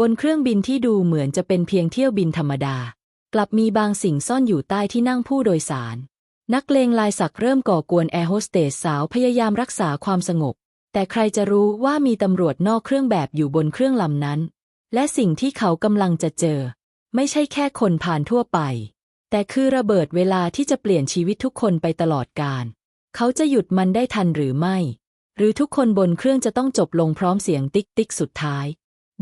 บนเครื่องบินที่ดูเหมือนจะเป็นเพียงเที่ยวบินธรรมดา กลับมีบางสิ่งซ่อนอยู่ใต้ที่นั่งผู้โดยสาร นักเลงลายสักเริ่มก่อกวนแอร์โฮสเตสสาวพยายามรักษาความสงบ แต่ใครจะรู้ว่ามีตำรวจนอกเครื่องแบบอยู่บนเครื่องลำนั้น และสิ่งที่เขากำลังจะเจอ ไม่ใช่แค่คนผ่านทั่วไป แต่คือระเบิดเวลาที่จะเปลี่ยนชีวิตทุกคนไปตลอดกาลเขาจะหยุดมันได้ทันหรือไม่ หรือทุกคนบนเครื่องจะต้องจบลงพร้อมเสียงติ๊กติ๊กสุดท้าย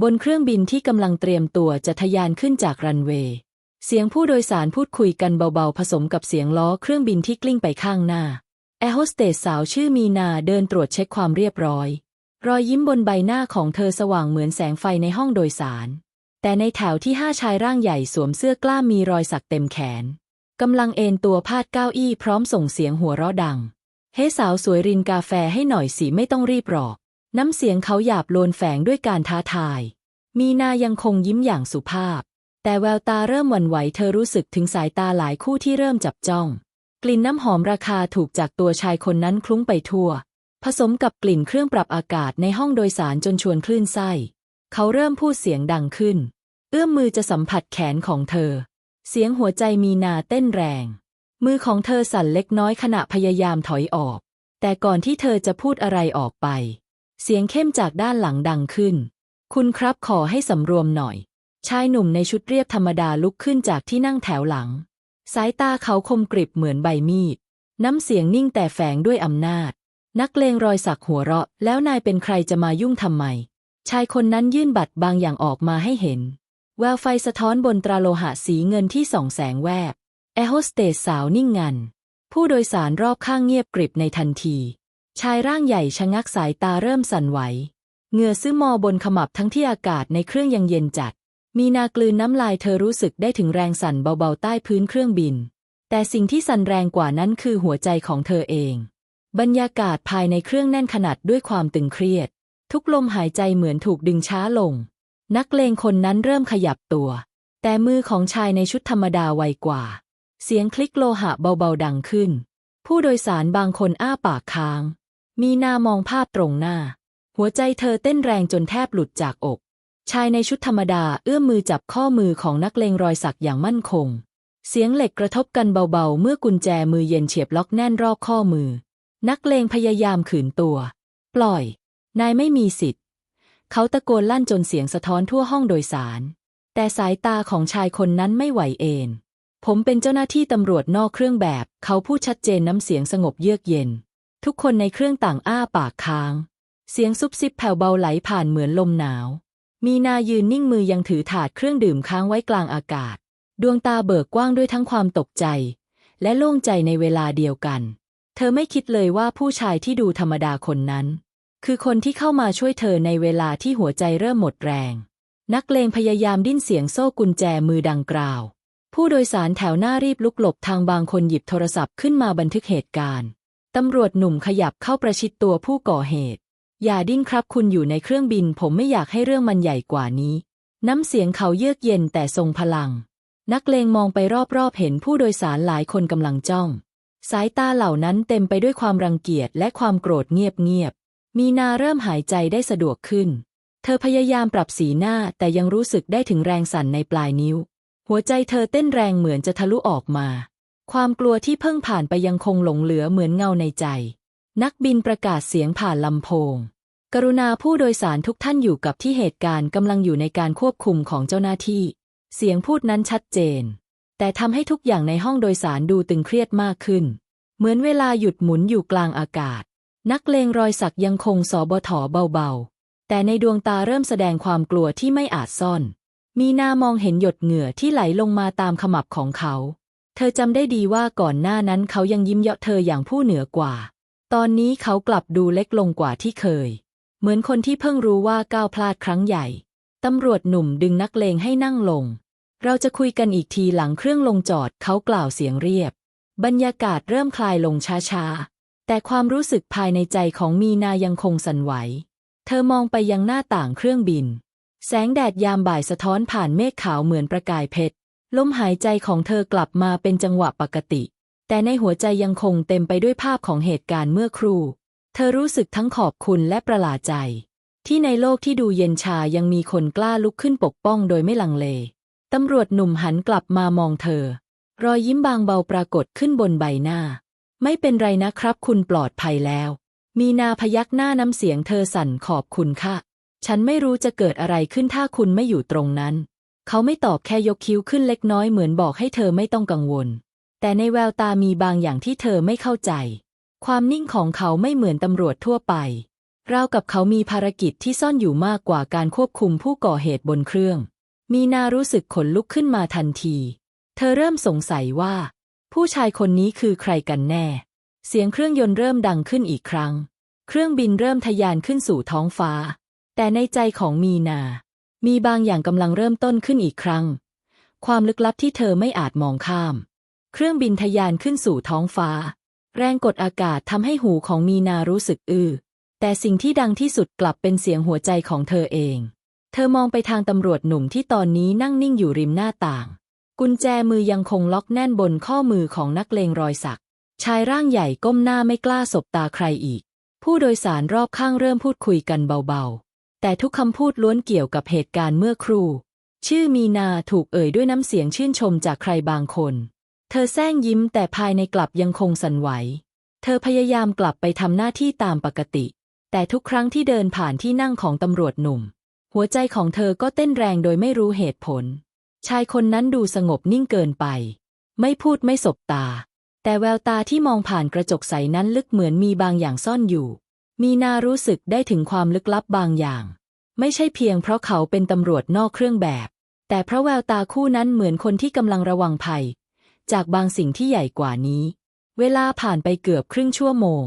บนเครื่องบินที่กำลังเตรียมตัวจะทะยานขึ้นจากรันเวย์ เสียงผู้โดยสารพูดคุยกันเบาๆ ผสมกับเสียงล้อเครื่องบินที่กลิ้งไปข้างหน้า แอร์โฮสเตสสาวชื่อมีนาเดินตรวจเช็คความเรียบร้อย รอยยิ้มบนใบหน้าของเธอสว่างเหมือนแสงไฟในห้องโดยสาร แต่ในแถวที่ห้าชายร่างใหญ่สวมเสื้อกล้ามมีรอยสักเต็มแขนกำลังเอนตัวพาดเก้าอี้พร้อมส่งเสียงหัวเราะดัง เฮ้สาวสวยรินกาแฟให้หน่อยสิไม่ต้องรีบหรอก น้ำเสียงเขาหยาบโลนแฝงด้วยการท้าทาย มีนายังคงยิ้มอย่างสุภาพ แต่แววตาเริ่มหวั่นไหวเธอรู้สึกถึงสายตาหลายคู่ที่เริ่มจับจ้อง กลิ่นน้ำหอมราคาถูกจากตัวชายคนนั้นคลุ้งไปทั่ว ผสมกับกลิ่นเครื่องปรับอากาศในห้องโดยสารจนชวนคลื่นไส้ เขาเริ่มพูดเสียงดังขึ้น เอื้อมมือจะสัมผัสแขนของเธอ เสียงหัวใจมีนาเต้นแรง มือของเธอสั่นเล็กน้อยขณะพยายามถอยออก แต่ก่อนที่เธอจะพูดอะไรออกไป เสียงเข้มจากด้านหลังดังขึ้น คุณครับขอให้สำรวมหน่อย ชายหนุ่มในชุดเรียบธรรมดาลุกขึ้นจากที่นั่งแถวหลัง สายตาเขาคมกริบเหมือนใบมีด น้ำเสียงนิ่งแต่แฝงด้วยอำนาจ นักเลงรอยสักหัวเราะ แล้วนายเป็นใครจะมายุ่งทำไม ชายคนนั้นยื่นบัตรบางอย่างออกมาให้เห็น แววไฟสะท้อนบนตราโลหะสีเงินที่ส่องแสงแวบแอร์โฮสเตสสาวนิ่งงัน ผู้โดยสารรอบข้างเงียบกริบในทันที ชายร่างใหญ่ชะงักสายตาเริ่มสั่นไหว เงือซึมมอบนขมับทั้งที่อากาศในเครื่องยังเย็นจัด มีนากลืนน้ำลายเธอรู้สึกได้ถึงแรงสั่นเบาๆใต้พื้นเครื่องบิน แต่สิ่งที่สั่นแรงกว่านั้นคือหัวใจของเธอเอง บรรยากาศภายในเครื่องแน่นขนาดด้วยความตึงเครียด ทุกลมหายใจเหมือนถูกดึงช้าลง นักเลงคนนั้นเริ่มขยับตัว แต่มือของชายในชุดธรรมดาไวกว่า เสียงคลิกโลหะเบาๆดังขึ้น ผู้โดยสารบางคนอ้าปากค้าง มีนามองภาพตรงหน้า หัวใจเธอเต้นแรงจนแทบหลุดจากอก ชายในชุดธรรมดาเอื้อมมือจับข้อมือของนักเลงรอยสักอย่างมั่นคง เสียงเหล็กกระทบกันเบาๆ เมื่อกุญแจมือเย็นเฉียบล็อกแน่นรอบข้อมือ นักเลงพยายามขืนตัว ปล่อย นายไม่มีสิทธิ์ เขาตะโกนลั่นจนเสียงสะท้อนทั่วห้องโดยสาร แต่สายตาของชายคนนั้นไม่ไหวเอนผมเป็นเจ้าหน้าที่ตำรวจนอกเครื่องแบบ เขาพูดชัดเจนน้ำเสียงสงบเยือกเย็น ทุกคนในเครื่องต่างอ้าปากค้าง เสียงซุบซิบแผ่วเบาไหลผ่านเหมือนลมหนาว มีนายืนนิ่งมือยังถือถาดเครื่องดื่มค้างไว้กลางอากาศ ดวงตาเบิกกว้างด้วยทั้งความตกใจ และโล่งใจในเวลาเดียวกัน เธอไม่คิดเลยว่าผู้ชายที่ดูธรรมดาคนนั้น คือคนที่เข้ามาช่วยเธอในเวลาที่หัวใจเริ่มหมดแรง นักเลงพยายามดิ้นเสียงโซ่กุญแจมือดังกล่าว ผู้โดยสารแถวหน้ารีบลุกหลบทางบางคนหยิบโทรศัพท์ขึ้นมาบันทึกเหตุการณ์ ตำรวจหนุ่มขยับเข้าประชิดตัวผู้ก่อเหตุ อย่าดิ้นครับคุณอยู่ในเครื่องบิน ผมไม่อยากให้เรื่องมันใหญ่กว่านี้ น้ำเสียงเขาเยือกเย็นแต่ทรงพลัง นักเลงมองไปรอบๆเห็นผู้โดยสารหลายคนกำลังจ้อง สายตาเหล่านั้นเต็มไปด้วยความรังเกียจและความโกรธเงียบๆ มีนาเริ่มหายใจได้สะดวกขึ้น เธอพยายามปรับสีหน้าแต่ยังรู้สึกได้ถึงแรงสั่นในปลายนิ้ว หัวใจเธอเต้นแรงเหมือนจะทะลุออกมา ความกลัวที่เพิ่งผ่านไปยังคงหลงเหลือเหมือนเงาในใจ นักบินประกาศเสียงผ่านลำโพง กรุณาผู้โดยสารทุกท่านอยู่กับที่เหตุการณ์กำลังอยู่ในการควบคุมของเจ้าหน้าที่ เสียงพูดนั้นชัดเจน แต่ทำให้ทุกอย่างในห้องโดยสารดูตึงเครียดมากขึ้น เหมือนเวลาหยุดหมุนอยู่กลางอากาศ นักเลงรอยสักยังคงสอบถอเบาๆ แต่ในดวงตาเริ่มแสดงความกลัวที่ไม่อาจซ่อน มีนามองเห็นหยดเหงื่อที่ไหลลงมาตามขมับของเขา เธอจำได้ดีว่าก่อนหน้านั้นเขายังยิ้มเยาะเธออย่างผู้เหนือกว่า ตอนนี้เขากลับดูเล็กลงกว่าที่เคย เหมือนคนที่เพิ่งรู้ว่าก้าวพลาดครั้งใหญ่ ตำรวจหนุ่มดึงนักเลงให้นั่งลง เราจะคุยกันอีกทีหลังเครื่องลงจอดเขากล่าวเสียงเรียบ บรรยากาศเริ่มคลายลงช้าๆ แต่ความรู้สึกภายในใจของมีนายังคงสั่นไหว เธอมองไปยังหน้าต่างเครื่องบิน แสงแดดยามบ่ายสะท้อนผ่านเมฆขาวเหมือนประกายเพชร ลมหายใจของเธอกลับมาเป็นจังหวะปกติ แต่ในหัวใจยังคงเต็มไปด้วยภาพของเหตุการณ์เมื่อครู่ เธอรู้สึกทั้งขอบคุณและประหลาดใจ ที่ในโลกที่ดูเย็นชายังมีคนกล้าลุกขึ้นปกป้องโดยไม่ลังเล ตำรวจหนุ่มหันกลับมามองเธอ รอยยิ้มบางเบาปรากฏขึ้นบนใบหน้า ไม่เป็นไรนะครับคุณปลอดภัยแล้ว มีนาพยักหน้าน้ำเสียงเธอสั่นขอบคุณค่ะ ฉันไม่รู้จะเกิดอะไรขึ้นถ้าคุณไม่อยู่ตรงนั้น เขาไม่ตอบแค่ยกคิ้วขึ้นเล็กน้อยเหมือนบอกให้เธอไม่ต้องกังวล แต่ในแววตามีบางอย่างที่เธอไม่เข้าใจ ความนิ่งของเขาไม่เหมือนตำรวจทั่วไปราวกับเขามีภารกิจที่ซ่อนอยู่มากกว่าการควบคุมผู้ก่อเหตุบนเครื่อง มีนารู้สึกขนลุกขึ้นมาทันที เธอเริ่มสงสัยว่า ผู้ชายคนนี้คือใครกันแน่ เสียงเครื่องยนต์เริ่มดังขึ้นอีกครั้ง เครื่องบินเริ่มทะยานขึ้นสู่ท้องฟ้า แต่ในใจของมีนา มีบางอย่างกำลังเริ่มต้นขึ้นอีกครั้ง ความลึกลับที่เธอไม่อาจมองข้าม เครื่องบินทะยานขึ้นสู่ท้องฟ้า แรงกดอากาศทำให้หูของมีนารู้สึกอื้อแต่สิ่งที่ดังที่สุดกลับเป็นเสียงหัวใจของเธอเอง เธอมองไปทางตำรวจหนุ่มที่ตอนนี้นั่งนิ่งอยู่ริมหน้าต่าง กุญแจมือยังคงล็อกแน่นบนข้อมือของนักเลงรอยสัก ชายร่างใหญ่ก้มหน้าไม่กล้าสบตาใครอีก ผู้โดยสารรอบข้างเริ่มพูดคุยกันเบาๆ แต่ทุกคำพูดล้วนเกี่ยวกับเหตุการณ์เมื่อครู่ ชื่อมีนาถูกเอ่ยด้วยน้ำเสียงชื่นชมจากใครบางคน เธอแซงยิ้มแต่ภายในกลับยังคงสั่นไหว เธอพยายามกลับไปทำหน้าที่ตามปกติ แต่ทุกครั้งที่เดินผ่านที่นั่งของตำรวจหนุ่ม หัวใจของเธอก็เต้นแรงโดยไม่รู้เหตุผล ชายคนนั้นดูสงบนิ่งเกินไป ไม่พูดไม่สบตา แต่แววตาที่มองผ่านกระจกใสนั้นลึกเหมือนมีบางอย่างซ่อนอยู่ มีนารู้สึกได้ถึงความลึกลับบางอย่าง ไม่ใช่เพียงเพราะเขาเป็นตำรวจนอกเครื่องแบบ แต่เพราะแววตาคู่นั้นเหมือนคนที่กำลังระวังภัย จากบางสิ่งที่ใหญ่กว่านี้ เวลาผ่านไปเกือบครึ่งชั่วโมง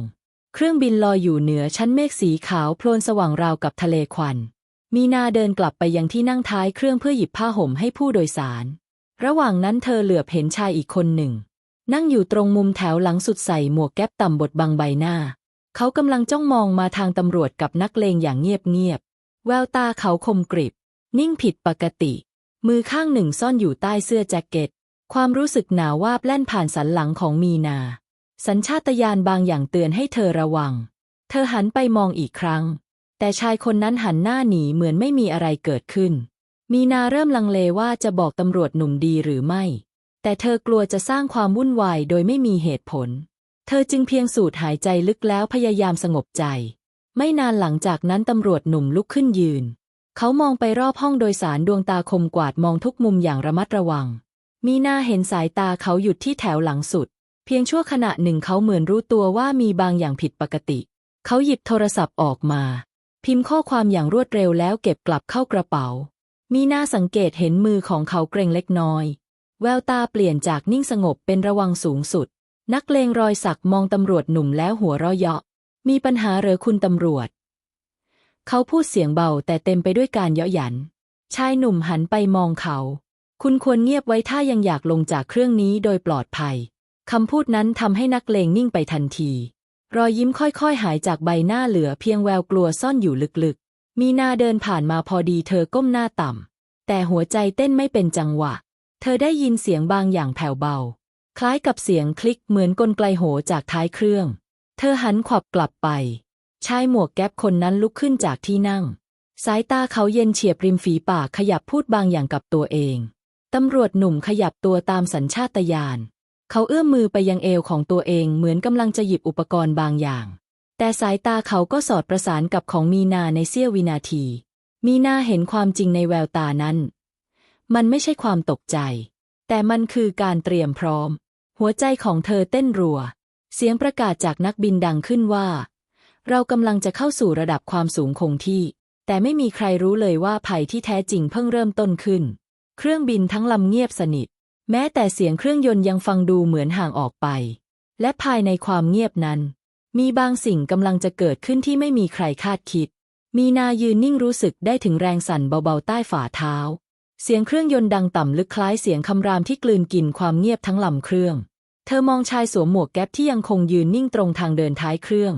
เครื่องบินลอยอยู่เหนือชั้นเมฆสีขาวโพลนสว่างราวกับทะเลควัน มีนาเดินกลับไปยังที่นั่งท้ายเครื่องเพื่อหยิบผ้าห่มให้ผู้โดยสาร ระหว่างนั้นเธอเหลือบเห็นชายอีกคนหนึ่ง นั่งอยู่ตรงมุมแถวหลังสุดใส่หมวกแก๊ปต่ำบดบังใบหน้า เขากำลังจ้องมองมาทางตำรวจกับนักเลงอย่างเงียบๆ แววตาเขาคมกริบ นิ่งผิดปกติ มือข้างหนึ่งซ่อนอยู่ใต้เสื้อแจ็คเก็ต ความรู้สึกหนาววาบแล่นผ่านสันหลังของมีนา สัญชาตญาณบางอย่างเตือนให้เธอระวัง เธอหันไปมองอีกครั้ง แต่ชายคนนั้นหันหน้าหนีเหมือนไม่มีอะไรเกิดขึ้น มีนาเริ่มลังเลว่าจะบอกตำรวจหนุ่มดีหรือไม่ แต่เธอกลัวจะสร้างความวุ่นวายโดยไม่มีเหตุผล เธอจึงเพียงสูดหายใจลึกแล้วพยายามสงบใจ ไม่นานหลังจากนั้นตำรวจหนุ่มลุกขึ้นยืน เขามองไปรอบห้องโดยสารดวงตาคมกวาดมองทุกมุมอย่างระมัดระวัง มีนาเห็นสายตาเขาหยุดที่แถวหลังสุด เพียงชั่วขณะหนึ่งเขาเหมือนรู้ตัวว่ามีบางอย่างผิดปกติ เขาหยิบโทรศัพท์ออกมา พิมพ์ข้อความอย่างรวดเร็วแล้วเก็บกลับเข้ากระเป๋า มีนาสังเกตเห็นมือของเขาเกรงเล็กน้อย แววตาเปลี่ยนจากนิ่งสงบเป็นระวังสูงสุด นักเลงรอยสักมองตำรวจหนุ่มแล้วหัวเราะเยาะ มีปัญหาเหรอคุณตำรวจ เขาพูดเสียงเบาแต่เต็มไปด้วยการเยาะหยัน ชายหนุ่มหันไปมองเขา คุณควรเงียบไว้ถ้ายังอยากลงจากเครื่องนี้โดยปลอดภัย คำพูดนั้นทำให้นักเลงนิ่งไปทันที รอยยิ้มค่อยๆ หายจากใบหน้าเหลือเพียงแววกลัวซ่อนอยู่ลึกๆ มีนาเดินผ่านมาพอดีเธอก้มหน้าต่ำแต่หัวใจเต้นไม่เป็นจังหวะ เธอได้ยินเสียงบางอย่างแผ่วเบา คล้ายกับเสียงคลิกเหมือนกลไกโหจากท้ายเครื่อง เธอหันขวับกลับไป ชายหมวกแก๊ปคนนั้นลุกขึ้นจากที่นั่ง สายตาเขาเย็นเฉียบริมฝีปากขยับพูดบางอย่างกับตัวเอง ตำรวจหนุ่มขยับตัวตามสัญชาตญาณ เขาเอื้อมมือไปยังเอวของตัวเองเหมือนกำลังจะหยิบอุปกรณ์บางอย่าง แต่สายตาเขาก็สอดประสานกับของมีนาในเสี้ยววินาที มีนาเห็นความจริงในแววตานั้น มันไม่ใช่ความตกใจ แต่มันคือการเตรียมพร้อม หัวใจของเธอเต้นรัว เสียงประกาศจากนักบินดังขึ้นว่า เรากำลังจะเข้าสู่ระดับความสูงคงที่ แต่ไม่มีใครรู้เลยว่าภัยที่แท้จริงเพิ่งเริ่มต้นขึ้น เครื่องบินทั้งลำเงียบสนิท แม้แต่เสียงเครื่องยนต์ยังฟังดูเหมือนห่างออกไป และภายในความเงียบนั้น มีบางสิ่งกำลังจะเกิดขึ้นที่ไม่มีใครคาดคิด มีนายืนนิ่งรู้สึกได้ถึงแรงสั่นเบาๆใต้ฝ่าเท้า เสียงเครื่องยนต์ดังต่ำลึกคล้ายเสียงคำรามที่กลืนกินความเงียบทั้งลำเครื่อง เธอมองชายสวมหมวกแก๊ปที่ยังคงยืนนิ่งตรงทางเดินท้ายเครื่อง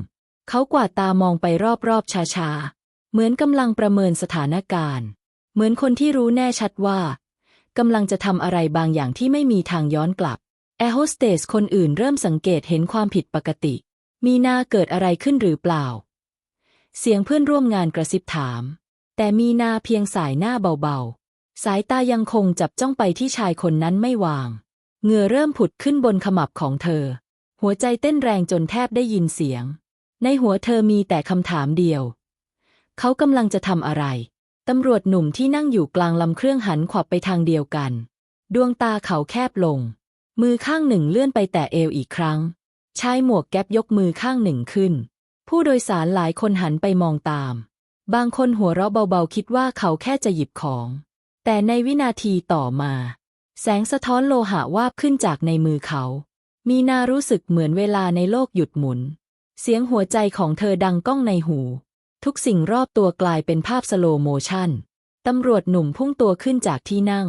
เขากวาดตามองไปรอบๆช้าๆ เหมือนกำลังประเมินสถานการณ์ เหมือนคนที่รู้แน่ชัดว่ากำลังจะทำอะไรบางอย่างที่ไม่มีทางย้อนกลับ แอร์โฮสเตสคนอื่นเริ่มสังเกตเห็นความผิดปกติ มีนาเกิดอะไรขึ้นหรือเปล่า เสียงเพื่อนร่วมงานกระซิบถาม แต่มีนาเพียงสายหน้าเบาๆ สายตายังคงจับจ้องไปที่ชายคนนั้นไม่วาง เหงื่อเริ่มผุดขึ้นบนขมับของเธอ หัวใจเต้นแรงจนแทบได้ยินเสียง ในหัวเธอมีแต่คำถามเดียว เขากำลังจะทำอะไร ตำรวจหนุ่มที่นั่งอยู่กลางลำเครื่องหันขวับไปทางเดียวกัน ดวงตาเขาแคบลง มือข้างหนึ่งเลื่อนไปแตะเอวอีกครั้ง ชายหมวกแก๊ปยกมือข้างหนึ่งขึ้น ผู้โดยสารหลายคนหันไปมองตาม บางคนหัวเราะเบาๆคิดว่าเขาแค่จะหยิบของ แต่ในวินาทีต่อมา แสงสะท้อนโลหะวาบขึ้นจากในมือเขา มีนารู้สึกเหมือนเวลาในโลกหยุดหมุน เสียงหัวใจของเธอดังก้องในหู ทุกสิ่งรอบตัวกลายเป็นภาพสโลโมชั่นตำรวจหนุ่มพุ่งตัวขึ้นจากที่นั่ง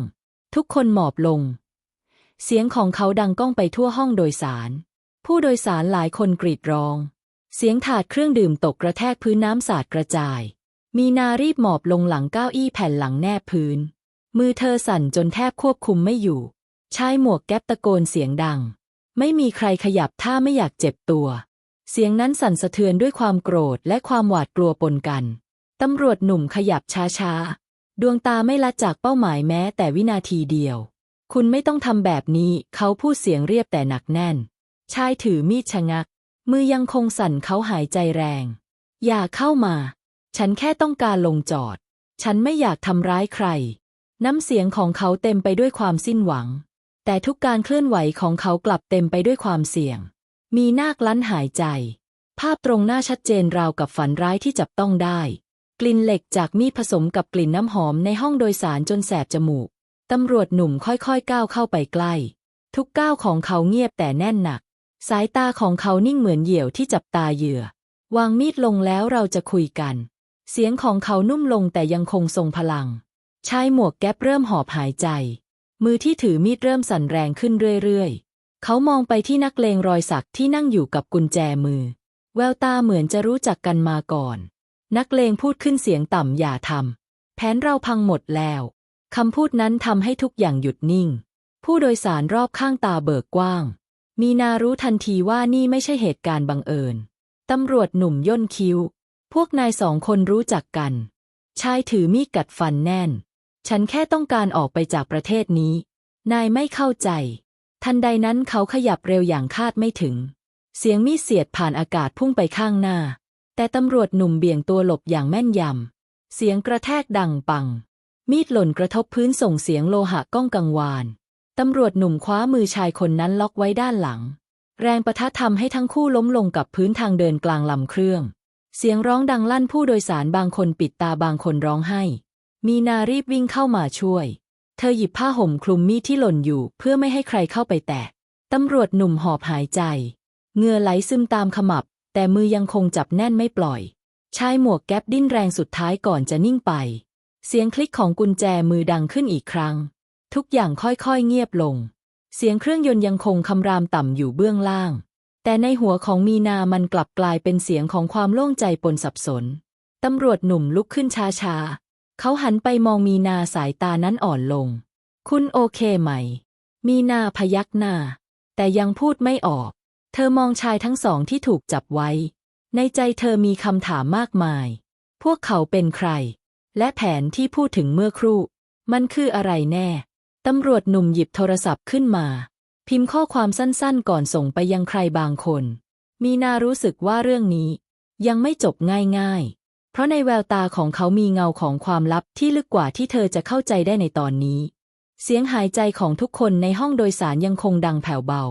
ทุกคนหมอบลง เสียงของเขาดังก้องไปทั่วห้องโดยสาร ผู้โดยสารหลายคนกรีดร้อง เสียงถาดเครื่องดื่มตกกระแทกพื้นน้ำสาดกระจาย มีนารีบหมอบลงหลังเก้าอี้แผ่นหลังแนบพื้น มือเธอสั่นจนแทบควบคุมไม่อยู่ ชายหมวกแก๊ปตะโกนเสียงดัง ไม่มีใครขยับถ้าไม่อยากเจ็บตัว เสียงนั้นสั่นสะเทือนด้วยความโกรธและความหวาดกลัวปนกัน ตำรวจหนุ่มขยับช้าๆ ดวงตาไม่ละจากเป้าหมายแม้แต่วินาทีเดียว คุณไม่ต้องทำแบบนี้ เขาพูดเสียงเรียบแต่หนักแน่น ชายถือมีดชะงัก มือยังคงสั่นเขาหายใจแรง อย่าเข้ามา ฉันแค่ต้องการลงจอด ฉันไม่อยากทำร้ายใคร น้ำเสียงของเขาเต็มไปด้วยความสิ้นหวัง แต่ทุกการเคลื่อนไหวของเขากลับเต็มไปด้วยความเสี่ยง มีนาคลั้นหายใจ ภาพตรงหน้าชัดเจนราวกับฝันร้ายที่จับต้องได้ กลิ่นเหล็กจากมีดผสมกับกลิ่นน้ำหอมในห้องโดยสารจนแสบจมูก ตำรวจหนุ่มค่อยๆก้าวเข้าไปใกล้ ทุกก้าวของเขาเงียบแต่แน่นหนัก สายตาของเขานิ่งเหมือนเหยี่ยวที่จับตาเหยื่อ วางมีดลงแล้วเราจะคุยกัน เสียงของเขานุ่มลงแต่ยังคงทรงพลัง ชายหมวกแก๊ปเริ่มหอบหายใจ มือที่ถือมีดเริ่มสั่นแรงขึ้นเรื่อยๆ เขามองไปที่นักเลงรอยสักที่นั่งอยู่กับกุญแจมือ แววตาเหมือนจะรู้จักกันมาก่อน นักเลงพูดขึ้นเสียงต่ำอย่าทำแผนเราพังหมดแล้วคำพูดนั้นทำให้ทุกอย่างหยุดนิ่ง ผู้โดยสารรอบข้างตาเบิกกว้าง มีนารู้ทันทีว่านี่ไม่ใช่เหตุการณ์บังเอิญตำรวจหนุ่มย่นคิ้ว พวกนายสองคนรู้จักกัน ชายถือมีดกัดฟันแน่น ฉันแค่ต้องการออกไปจากประเทศนี้ นายไม่เข้าใจ ทันใดนั้นเขาขยับเร็วอย่างคาดไม่ถึง เสียงมีดเสียดผ่านอากาศพุ่งไปข้างหน้า แต่ตำรวจหนุ่มเบี่ยงตัวหลบอย่างแม่นยำ เสียงกระแทกดังปัง มีดหล่นกระทบพื้นส่งเสียงโลหะก้องกังวาน ตำรวจหนุ่มคว้ามือชายคนนั้นล็อกไว้ด้านหลัง แรงประทะทำให้ทั้งคู่ล้มลงกับพื้นทางเดินกลางลำเครื่อง เสียงร้องดังลั่นผู้โดยสารบางคนปิดตาบางคนร้องไห้ มีนารีบวิ่งเข้ามาช่วย เธอหยิบผ้าห่มคลุมมีดที่หล่นอยู่ เพื่อไม่ให้ใครเข้าไปแตะตำรวจหนุ่มหอบหายใจเหงื่อไหลซึมตามขมับ แต่มือยังคงจับแน่นไม่ปล่อย ชายหมวกแก๊ปดิ้นแรงสุดท้ายก่อนจะนิ่งไป เสียงคลิกของกุญแจมือดังขึ้นอีกครั้ง ทุกอย่างค่อยๆเงียบลง เสียงเครื่องยนต์ยังคงคำรามต่ำอยู่เบื้องล่าง แต่ในหัวของมีนามันกลับกลายเป็นเสียงของความโล่งใจปนสับสน ตำรวจหนุ่มลุกขึ้นช้าๆ เขาหันไปมองมีนาสายตานั้นอ่อนลง คุณโอเคไหม มีนาพยักหน้า แต่ยังพูดไม่ออก เธอมองชายทั้งสองที่ถูกจับไว้ ในใจเธอมีคำถามมากมาย พวกเขาเป็นใคร และแผนที่พูดถึงเมื่อครู่ มันคืออะไรแน่ ตำรวจหนุ่มหยิบโทรศัพท์ขึ้นมา พิมพ์ข้อความสั้นๆ ก่อนส่งไปยังใครบางคน มีนารู้สึกว่าเรื่องนี้ ยังไม่จบง่ายๆ เพราะในแววตาของเขามีเงาของความลับที่ลึกกว่าที่เธอจะเข้าใจได้ในตอนนี้ เสียงหายใจของทุกคนในห้องโดยสารยังคงดังแผ่วเบา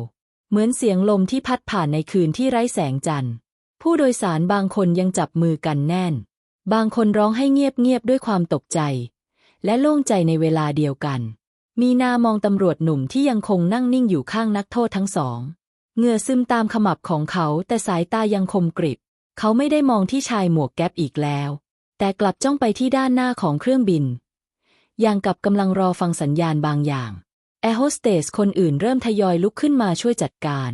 เหมือนเสียงลมที่พัดผ่านในคืนที่ไร้แสงจันทร์ ผู้โดยสารบางคนยังจับมือกันแน่น บางคนร้องให้เงียบๆด้วยความตกใจ และโล่งใจในเวลาเดียวกัน มีนามองตำรวจหนุ่มที่ยังคงนั่งนิ่งอยู่ข้างนักโทษทั้งสองเหงื่อซึมตามขมับของเขาแต่สายตายังคมกริบ เขาไม่ได้มองที่ชายหมวกแก๊ปอีกแล้ว แต่กลับจ้องไปที่ด้านหน้าของเครื่องบิน อย่างกับกำลังรอฟังสัญญาณบางอย่างแอร์โฮสเตสคนอื่นเริ่มทยอยลุกขึ้นมาช่วยจัดการ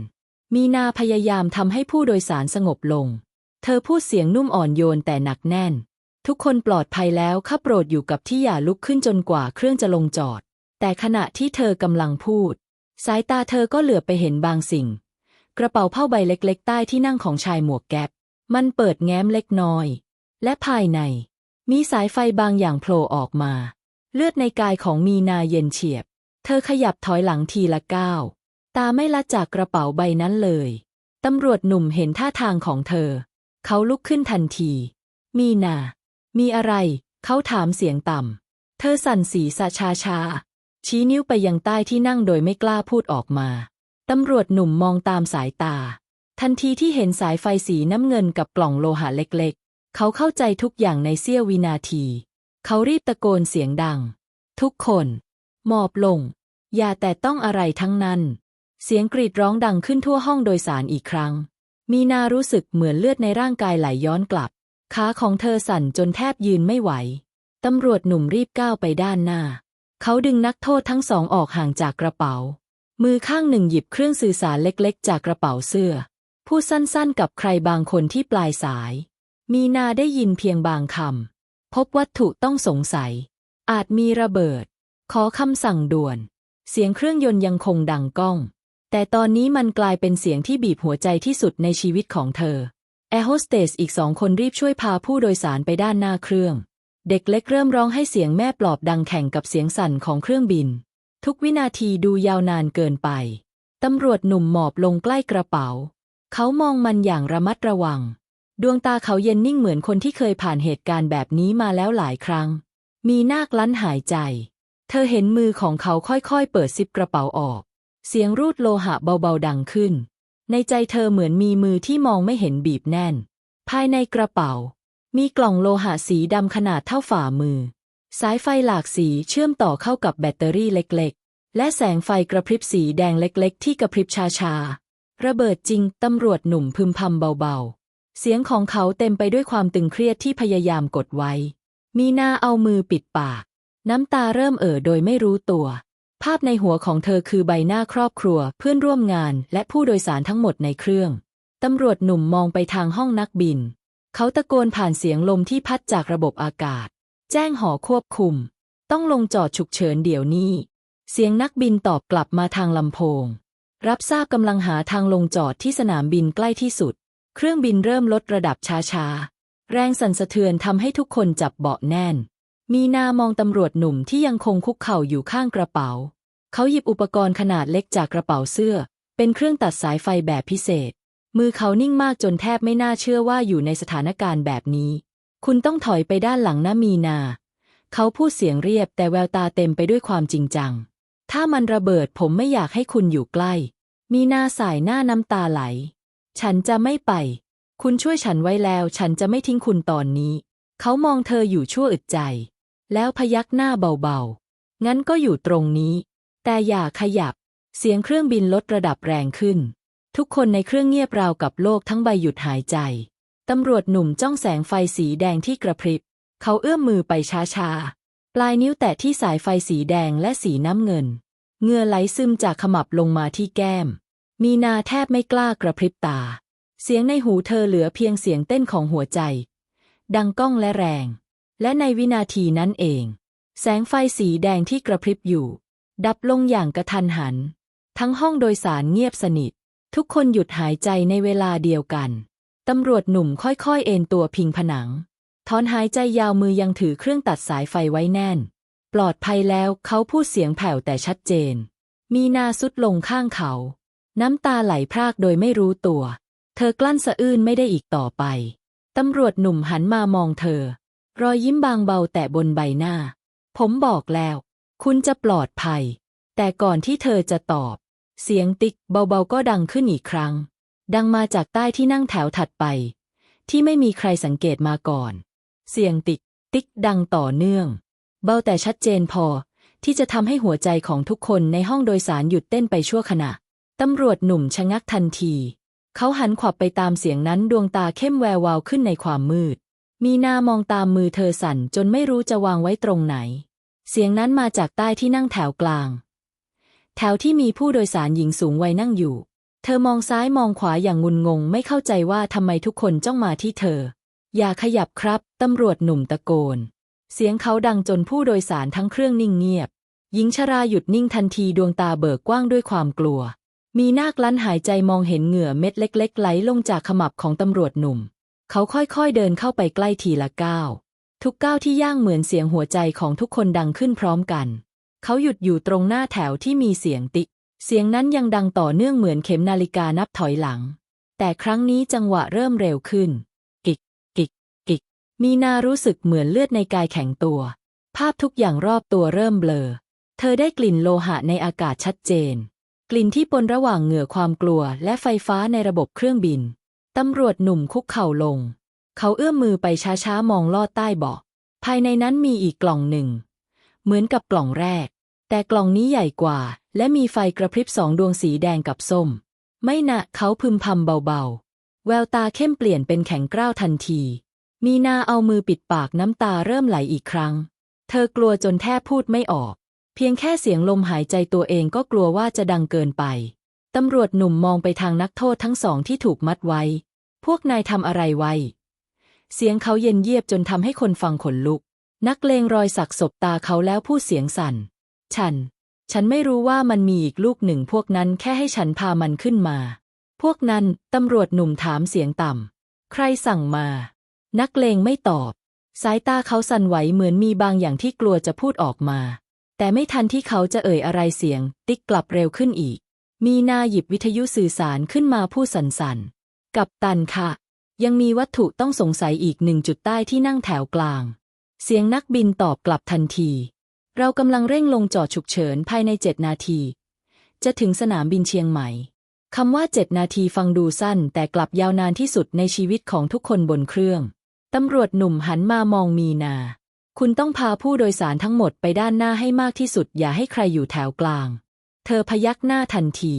มีนาพยายามทำให้ผู้โดยสารสงบลง เธอพูดเสียงนุ่มอ่อนโยนแต่หนักแน่น ทุกคนปลอดภัยแล้วข้าโปรดอยู่กับที่อย่าลุกขึ้นจนกว่าเครื่องจะลงจอด แต่ขณะที่เธอกำลังพูด สายตาเธอก็เหลือบไปเห็นบางสิ่ง กระเป๋าผ้าใบเล็ก ๆ ใต้ที่นั่งของชายหมวกแก๊ป มันเปิดแง้มเล็กน้อย และภายใน มีสายไฟบางอย่างโผล่ออกมา เลือดในกายของมีนาเย็นเฉียบ เธอขยับถอยหลังทีละก้าว ตาไม่ละจากกระเป๋าใบนั้นเลย ตำรวจหนุ่มเห็นท่าทางของเธอ เขาลุกขึ้นทันที มีนา มีอะไร เขาถามเสียงต่ำ เธอสั่นศีรษะชาชา ชี้นิ้วไปยังใต้ที่นั่งโดยไม่กล้าพูดออกมา ตำรวจหนุ่มมองตามสายตา ทันทีที่เห็นสายไฟสีน้ำเงินกับกล่องโลหะเล็กๆ เขาเข้าใจทุกอย่างในเสี้ยววินาที เขารีบตะโกนเสียงดัง ทุกคน หมอบลง อย่าแต่ต้องอะไรทั้งนั้น เสียงกรีดร้องดังขึ้นทั่วห้องโดยสารอีกครั้ง มีนารู้สึกเหมือนเลือดในร่างกายไหลย้อนกลับ ขาของเธอสั่นจนแทบยืนไม่ไหว ตำรวจหนุ่มรีบก้าวไปด้านหน้า เขาดึงนักโทษทั้งสองออกห่างจากกระเป๋า มือข้างหนึ่งหยิบเครื่องสื่อสารเล็กๆ จากกระเป๋าเสื้อ พูดสั้นๆกับใครบางคนที่ปลายสาย มีนาได้ยินเพียงบางคำ พบวัตถุต้องสงสัย อาจมีระเบิด ขอคำสั่งด่วน เสียงเครื่องยนต์ยังคงดังก้อง แต่ตอนนี้มันกลายเป็นเสียงที่บีบหัวใจที่สุดในชีวิตของเธอ แอร์โฮสเตสอีกสองคนรีบช่วยพาผู้โดยสารไปด้านหน้าเครื่อง เด็กเล็กเริ่มร้องให้เสียงแม่ปลอบดังแข่งกับเสียงสั่นของเครื่องบิน ทุกวินาทีดูยาวนานเกินไป ตำรวจหนุ่มหมอบลงใกล้กระเป๋า เขามองมันอย่างระมัดระวัง ดวงตาเขาเย็นนิ่งเหมือนคนที่เคยผ่านเหตุการณ์แบบนี้มาแล้วหลายครั้ง มีนาคลั้นหายใจ เธอเห็นมือของเขาค่อยๆ เปิดซิปกระเป๋าออก เสียงรูดโลหะเบาๆดังขึ้น ในใจเธอเหมือนมีมือที่มองไม่เห็นบีบแน่น ภายในกระเป๋า มีกล่องโลหะสีดำขนาดเท่าฝ่ามือ สายไฟหลากสีเชื่อมต่อเข้ากับแบตเตอรี่เล็กๆ และแสงไฟกระพริบสีแดงเล็กๆ ที่กระพริบชาๆ ระเบิดจริง ตำรวจหนุ่มพึมพำเบาๆ เสียงของเขาเต็มไปด้วยความตึงเครียดที่พยายามกดไว้ มีหน้าเอามือปิดปาก น้ำตาเริ่มเอ่อโดยไม่รู้ตัว ภาพในหัวของเธอคือใบหน้าครอบครัว เพื่อนร่วมงาน และผู้โดยสารทั้งหมดในเครื่อง ตำรวจหนุ่มมองไปทางห้องนักบิน เขาตะโกนผ่านเสียงลมที่พัดจากระบบอากาศ แจ้งหอควบคุม ต้องลงจอดฉุกเฉินเดี๋ยวนี้ เสียงนักบินตอบกลับมาทางลำโพง รับทราบกำลังหาทางลงจอดที่สนามบินใกล้ที่สุด เครื่องบินเริ่มลดระดับช้าๆ แรงสั่นสะเทือนทำให้ทุกคนจับเบาะแน่น มีนามองตำรวจหนุ่มที่ยังคงคุกเข่าอยู่ข้างกระเป๋า เขาหยิบอุปกรณ์ขนาดเล็กจากกระเป๋าเสื้อ เป็นเครื่องตัดสายไฟแบบพิเศษ มือเขานิ่งมากจนแทบไม่น่าเชื่อว่าอยู่ในสถานการณ์แบบนี้ คุณต้องถอยไปด้านหลังนะมีนา เขาพูดเสียงเรียบแต่แววตาเต็มไปด้วยความจริงจัง ถ้ามันระเบิดผมไม่อยากให้คุณอยู่ใกล้ มีนาสายหน้าน้ำตาไหล ฉันจะไม่ไป คุณช่วยฉันไว้แล้ว ฉันจะไม่ทิ้งคุณตอนนี้ เขามองเธออยู่ชั่วอึดใจ แล้วพยักหน้าเบาๆ งั้นก็อยู่ตรงนี้ แต่อย่าขยับ เสียงเครื่องบินลดระดับแรงขึ้น ทุกคนในเครื่องเงียบราวกับโลกทั้งใบหยุดหายใจ ตำรวจหนุ่มจ้องแสงไฟสีแดงที่กระพริบ เขาเอื้อมมือไปช้าๆ ปลายนิ้วแตะที่สายไฟสีแดงและสีน้ำเงิน เงื่อไหลซึมจากขมับลงมาที่แก้ม มีนาแทบไม่กล้ากระพริบตา เสียงในหูเธอเหลือเพียงเสียงเต้นของหัวใจ ดังก้องและแรง และในวินาทีนั้นเอง แสงไฟสีแดงที่กระพริบอยู่ ดับลงอย่างกระทันหัน ทั้งห้องโดยสารเงียบสนิท ทุกคนหยุดหายใจในเวลาเดียวกัน ตำรวจหนุ่มค่อยๆเอนตัวพิงผนัง ถอนหายใจยาวมือยังถือเครื่องตัดสายไฟไว้แน่น ปลอดภัยแล้วเขาพูดเสียงแผ่วแต่ชัดเจน มีนาสุดลงข้างเขา น้ำตาไหลพรากโดยไม่รู้ตัว เธอกลั้นสะอื้นไม่ได้อีกต่อไป ตำรวจหนุ่มหันมามองเธอ รอยยิ้มบางเบาแต่บนใบหน้า ผมบอกแล้ว คุณจะปลอดภัย แต่ก่อนที่เธอจะตอบ เสียงติ๊กเบาๆก็ดังขึ้นอีกครั้ง ดังมาจากใต้ที่นั่งแถวถัดไป ที่ไม่มีใครสังเกตมาก่อน เสียงติ๊กติ๊กดังต่อเนื่อง เบาแต่ชัดเจนพอ ที่จะทำให้หัวใจของทุกคนในห้องโดยสารหยุดเต้นไปชั่วขณะ ตำรวจหนุ่มชะงักทันที เขาหันขวับไปตามเสียงนั้นดวงตาเข้มแวววาวขึ้นในความมืด มีหนามองตามมือเธอสั่นจนไม่รู้จะวางไว้ตรงไหน เสียงนั้นมาจากใต้ที่นั่งแถวกลาง แถวที่มีผู้โดยสารหญิงสูงวัยนั่งอยู่ เธอมองซ้ายมองขวาอย่างงุนงง ไม่เข้าใจว่าทำไมทุกคนจ้องมาที่เธอ อย่าขยับครับ ตำรวจหนุ่มตะโกน เสียงเขาดังจนผู้โดยสารทั้งเครื่องนิ่งเงียบ หญิงชราหยุดนิ่งทันทีดวงตาเบิกกว้างด้วยความกลัว มีนาคลั้นหายใจมองเห็นเหงื่อเม็ดเล็ก ๆ ไหลลงจากขมับของตำรวจหนุ่ม เขาค่อยๆเดินเข้าไปใกล้ทีละก้าวทุกก้าวที่ย่างเหมือนเสียงหัวใจของทุกคนดังขึ้นพร้อมกัน เขาหยุดอยู่ตรงหน้าแถวที่มีเสียงติกเสียงนั้นยังดังต่อเนื่องเหมือนเข็มนาฬิกานับถอยหลัง แต่ครั้งนี้จังหวะเริ่มเร็วขึ้น มีนารู้สึกเหมือนเลือดในกายแข็งตัว ภาพทุกอย่างรอบตัวเริ่มเบลอ เธอได้กลิ่นโลหะในอากาศชัดเจน กลิ่นที่ปนระหว่างเหงื่อความกลัวและไฟฟ้าในระบบเครื่องบิน ตำรวจหนุ่มคุกเข่าลง เขาเอื้อมมือไปช้าๆ มองลอดใต้เบาะ ภายในนั้นมีอีกกล่องหนึ่ง เหมือนกับกล่องแรก แต่กล่องนี้ใหญ่กว่า และมีไฟกระพริบสองดวงสีแดงกับส้ม ไม่นะเขาพึมพำเบาๆ แววตาเข้มเปลี่ยนเป็นแข็งกร้าวทันที มีนาเอามือปิดปากน้ำตาเริ่มไหลอีกครั้ง เธอกลัวจนแทบพูดไม่ออก เพียงแค่เสียงลมหายใจตัวเองก็กลัวว่าจะดังเกินไป ตำรวจหนุ่มมองไปทางนักโทษทั้งสองที่ถูกมัดไว้ พวกนายทำอะไรไว้ เสียงเขาเย็นเยียบจนทำให้คนฟังขนลุก นักเลงรอยสักศบตาเขาแล้วพูดเสียงสั่น ฉัน ฉันไม่รู้ว่ามันมีอีกลูกหนึ่งพวกนั้นแค่ให้ฉันพามันขึ้นมา พวกนั้น ตำรวจหนุ่มถามเสียงต่ำ ใครสั่งมา นักเลงไม่ตอบ สายตาเขาสั่นไหวเหมือนมีบางอย่างที่กลัวจะพูดออกมา แต่ไม่ทันที่เขาจะเอ่ยอะไรเสียง ติ๊กกลับเร็วขึ้นอีก มีนาหยิบวิทยุสื่อสารขึ้นมาพูดสั่นๆ กับตันค่ะ ยังมีวัตถุต้องสงสัยอีกหนึ่งจุดใต้ที่นั่งแถวกลาง เสียงนักบินตอบกลับทันที เรากำลังเร่งลงจอดฉุกเฉินภายในเจ็ดนาที จะถึงสนามบินเชียงใหม่คำว่าเจ็ดนาทีฟังดูสั้นแต่กลับยาวนานที่สุดในชีวิตของทุกคนบนเครื่อง ตำรวจหนุ่มหันมามองมีนา คุณต้องพาผู้โดยสารทั้งหมดไปด้านหน้าให้มากที่สุด อย่าให้ใครอยู่แถวกลาง เธอพยักหน้าทันที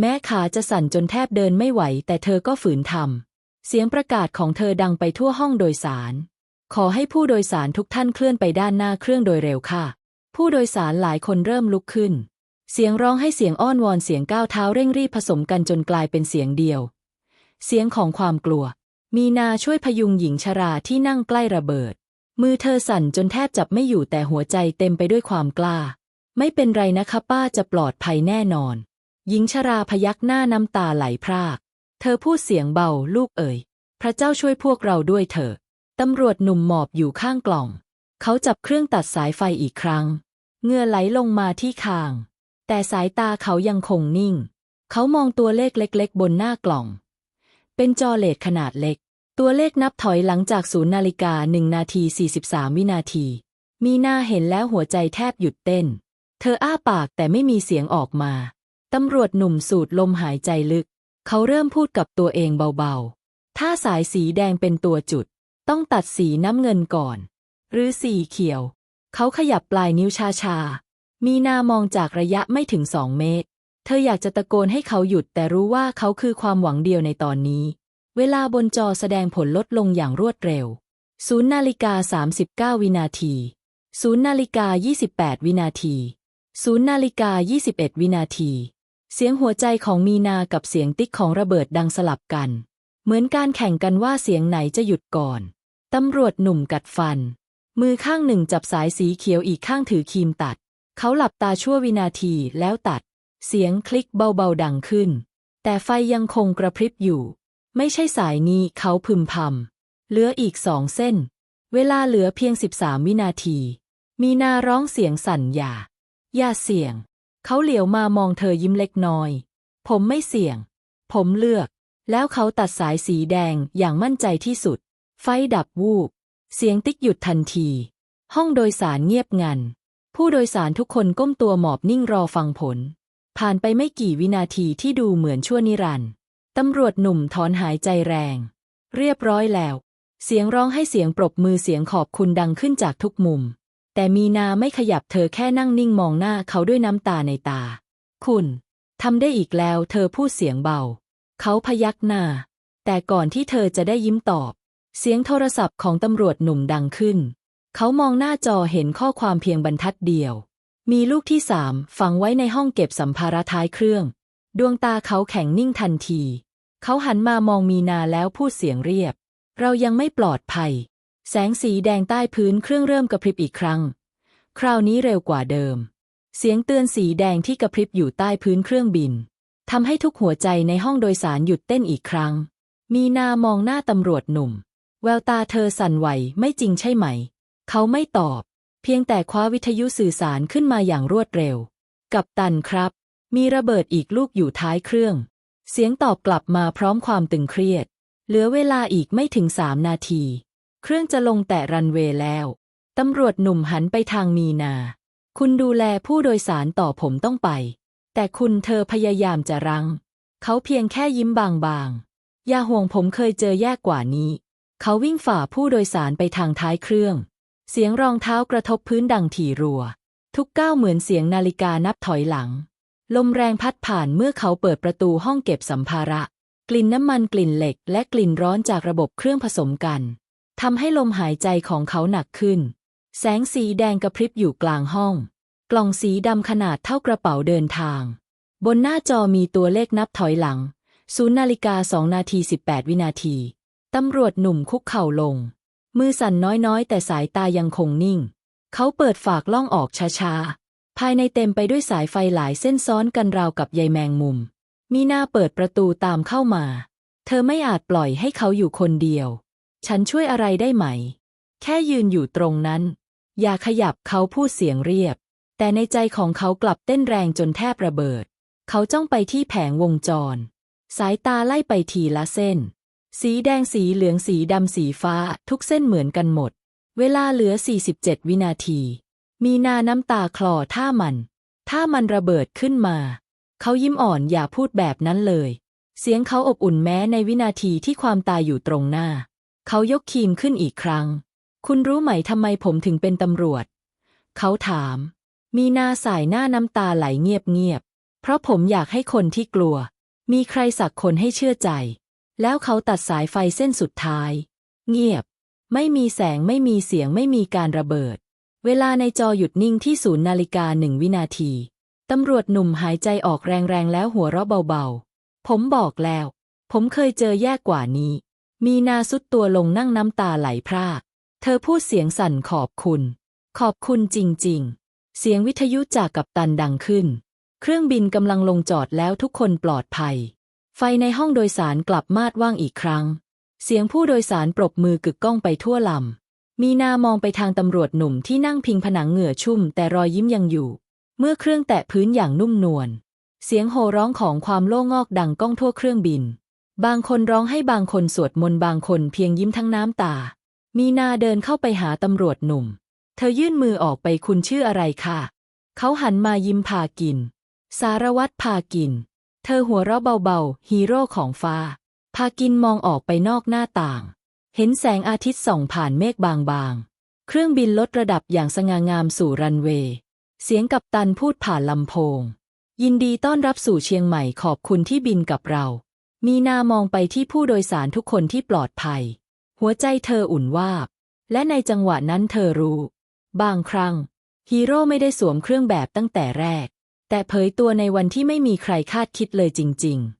แม้ขาจะสั่นจนแทบเดินไม่ไหว แต่เธอก็ฝืนทำเสียงประกาศของเธอดังไปทั่วห้องโดยสาร ขอให้ผู้โดยสารทุกท่านเคลื่อนไปด้านหน้าเครื่องโดยเร็วค่ะ ผู้โดยสารหลายคนเริ่มลุกขึ้น เสียงร้องให้เสียงอ้อนวอนเสียงก้าวเท้าเร่งรีบผสมกันจนกลายเป็นเสียงเดียว เสียงของความกลัว มีนาช่วยพยุงหญิงชราที่นั่งใกล้ระเบิด มือเธอสั่นจนแทบจับไม่อยู่แต่หัวใจเต็มไปด้วยความกล้า ไม่เป็นไรนะคะป้าจะปลอดภัยแน่นอน หญิงชราพยักหน้าน้ำตาไหลพราก เธอพูดเสียงเบาลูกเอ๋ยพระเจ้าช่วยพวกเราด้วยเถอะตำรวจหนุ่มหมอบอยู่ข้างกล่อง เขาจับเครื่องตัดสายไฟอีกครั้งเงื่อไหลลงมาที่คาง แต่สายตาเขายังคงนิ่ง เขามองตัวเลขเล็ก ๆ บนหน้ากล่อง เป็นจอเลดขนาดเล็ก ตัวเลขนับถอยหลังจากศูนย์นาฬิกาหนึ่งนาที43วินาที มีหน้าเห็นแล้วหัวใจแทบหยุดเต้น เธออ้าปากแต่ไม่มีเสียงออกมา ตำรวจหนุ่มสูดลมหายใจลึก เขาเริ่มพูดกับตัวเองเบาๆ ถ้าสายสีแดงเป็นตัวจุด ต้องตัดสีน้ำเงินก่อน หรือสีเขียว เขาขยับปลายนิ้วชาๆ มีนามองจากระยะไม่ถึงสองเมตร เธออยากจะตะโกนให้เขาหยุดแต่รู้ว่าเขาคือความหวังเดียวในตอนนี้ เวลาบนจอแสดงผลลดลงอย่างรวดเร็วศูนย์นาฬิกา39 วินาทีศูนย์นาฬิกา28 วินาทีศูนย์นาฬิกา21 วินาที เสียงหัวใจของมีนากับเสียงติ๊กของระเบิดดังสลับกัน เหมือนการแข่งกันว่าเสียงไหนจะหยุดก่อน ตำรวจหนุ่มกัดฟัน มือข้างหนึ่งจับสายสีเขียวอีกข้างถือครีมตัด เขาหลับตาชั่ววินาทีแล้วตัด เสียงคลิกเบาๆดังขึ้น แต่ไฟยังคงกระพริบอยู่ ไม่ใช่สายนี้เขาพึมพำเหลืออีกสองเส้น เวลาเหลือเพียง13วินาที มีนาร้องเสียงสั่นอย่า อย่าเสี่ยง เขาเหลียวมามองเธอยิ้มเล็กน้อย ผมไม่เสี่ยง ผมเลือก แล้วเขาตัดสายสีแดงอย่างมั่นใจที่สุด ไฟดับวูบ เสียงติ๊กหยุดทันที ห้องโดยสารเงียบงัน ผู้โดยสารทุกคนก้มตัวหมอบนิ่งรอฟังผล ผ่านไปไม่กี่วินาทีที่ดูเหมือนชั่วนิรันด์ตำรวจหนุ่มถอนหายใจแรง เรียบร้อยแล้ว เสียงร้องให้เสียงปรบมือเสียงขอบคุณดังขึ้นจากทุกมุม แต่มีนาไม่ขยับเธอแค่นั่งนิ่งมองหน้าเขาด้วยน้ำตาในตา คุณทำได้อีกแล้ว เธอพูดเสียงเบา เขาพยักหน้า แต่ก่อนที่เธอจะได้ยิ้มตอบ เสียงโทรศัพท์ของตำรวจหนุ่มดังขึ้น เขามองหน้าจอเห็นข้อความเพียงบรรทัดเดียว มีลูกที่สามฝังไว้ในห้องเก็บสัมภาระท้ายเครื่อง ดวงตาเขาแข็งนิ่งทันที เขาหันมามองมีนาแล้วพูดเสียงเรียบ เรายังไม่ปลอดภัย แสงสีแดงใต้พื้นเครื่องเริ่มกระพริบอีกครั้ง คราวนี้เร็วกว่าเดิม เสียงเตือนสีแดงที่กระพริบอยู่ใต้พื้นเครื่องบินทำให้ทุกหัวใจในห้องโดยสารหยุดเต้นอีกครั้ง มีนามองหน้าตำรวจหนุ่ม แววตาเธอสั่นไหวไม่จริงใช่ไหม เขาไม่ตอบ เพียงแต่คว้าวิทยุสื่อสารขึ้นมาอย่างรวดเร็ว กับตันครับ มีระเบิดอีกลูกอยู่ท้ายเครื่อง เสียงตอบกลับมาพร้อมความตึงเครียด เหลือเวลาอีกไม่ถึงสามนาที เครื่องจะลงแต่รันเวย์แล้ว ตำรวจหนุ่มหันไปทางมีนา คุณดูแลผู้โดยสารต่อผมต้องไป แต่คุณเธอพยายามจะรัง เขาเพียงแค่ยิ้มบางๆอย่าห่วงผมเคยเจอแย่กว่านี้ เขาวิ่งฝ่าผู้โดยสารไปทางท้ายเครื่อง เสียงรองเท้ากระทบพื้นดังถี่รัว ทุกก้าวเหมือนเสียงนาฬิกานับถอยหลัง ลมแรงพัดผ่านเมื่อเขาเปิดประตูห้องเก็บสัมภาระ กลิ่นน้ำมันกลิ่นเหล็ก และกลิ่นร้อนจากระบบเครื่องผสมกันทำให้ลมหายใจของเขาหนักขึ้น แสงสีแดงกระพริบอยู่กลางห้อง กล่องสีดำขนาดเท่ากระเป๋าเดินทาง บนหน้าจอมีตัวเลขนับถอยหลังศูนย์นาฬิกาสองนาทีสิบแปดวินาทีตำรวจหนุ่มคุกเข่าลง มือสั่นน้อยๆ แต่สายตายังคงนิ่ง เขาเปิดฝากล่องออกช้าๆ ภายในเต็มไปด้วยสายไฟหลายเส้นซ้อนกันราวกับใยแมงมุม มีหน้าเปิดประตูตามเข้ามา เธอไม่อาจปล่อยให้เขาอยู่คนเดียว ฉันช่วยอะไรได้ไหม แค่ยืนอยู่ตรงนั้น อย่าขยับเขาพูดเสียงเรียบ แต่ในใจของเขากลับเต้นแรงจนแทบระเบิด เขาจ้องไปที่แผงวงจร สายตาไล่ไปทีละเส้น สีแดงสีเหลืองสีดำสีฟ้าทุกเส้นเหมือนกันหมด เวลาเหลือ 47 วินาที มีนาน้ำตาคลอถ้ามัน ถ้ามันระเบิดขึ้นมา เขายิ้มอ่อนอย่าพูดแบบนั้นเลย เสียงเขาอบอุ่นแม้ในวินาทีที่ความตายอยู่ตรงหน้า เขายกคีมขึ้นอีกครั้ง คุณรู้ไหมทำไมผมถึงเป็นตำรวจ เขาถาม มีนาสายหน้าน้ำตาไหลเงียบๆเพราะผมอยากให้คนที่กลัว มีใครสักคนให้เชื่อใจ แล้วเขาตัดสายไฟเส้นสุดท้าย เงียบ ไม่มีแสงไม่มีเสียงไม่มีการระเบิด เวลาในจอหยุดนิ่งที่ศูนย์นาฬิกาหนึ่งวินาที ตำรวจหนุ่มหายใจออกแรงๆแล้วหัวเราะเบาๆ ผมบอกแล้ว ผมเคยเจอแย่กว่านี้ มีนาสุดตัวลงนั่งน้ำตาไหลพราก เธอพูดเสียงสั่นขอบคุณ ขอบคุณจริงๆ เสียงวิทยุจากกัปตันดังขึ้น เครื่องบินกำลังลงจอดแล้วทุกคนปลอดภัย ไฟในห้องโดยสารกลับมาดว่างอีกครั้ง เสียงผู้โดยสารปรบมือกึกก้องไปทั่วลำ มีนามองไปทางตำรวจหนุ่มที่นั่งพิงผนังเหงื่อชุ่มแต่รอยยิ้มยังอยู่ เมื่อเครื่องแตะพื้นอย่างนุ่มนวล เสียงโห่ร้องของความโล่งอกดังก้องทั่วเครื่องบิน บางคนร้องให้บางคนสวดมนต์บางคนเพียงยิ้มทั้งน้ำตา มีนาเดินเข้าไปหาตำรวจหนุ่ม เธอยื่นมือออกไปคุณชื่ออะไรคะเขาหันมายิ้มพากิน สารวัตรพากิน เธอหัวเราะเบาๆ ฮีโร่ของฟ้า พากินมองออกไปนอกหน้าต่าง เห็นแสงอาทิตย์ส่องผ่านเมฆบางๆ เครื่องบินลดระดับอย่างสง่างามสู่รันเวย์ เสียงกัปตันพูดผ่านลำโพง ยินดีต้อนรับสู่เชียงใหม่ขอบคุณที่บินกับเรา มีนามองไปที่ผู้โดยสารทุกคนที่ปลอดภัย หัวใจเธออุ่นวาบ และในจังหวะนั้นเธอรู้ บางครั้ง ฮีโร่ไม่ได้สวมเครื่องแบบตั้งแต่แรก แต่เผยตัวในวันที่ไม่มีใครคาดคิดเลยจริง ๆ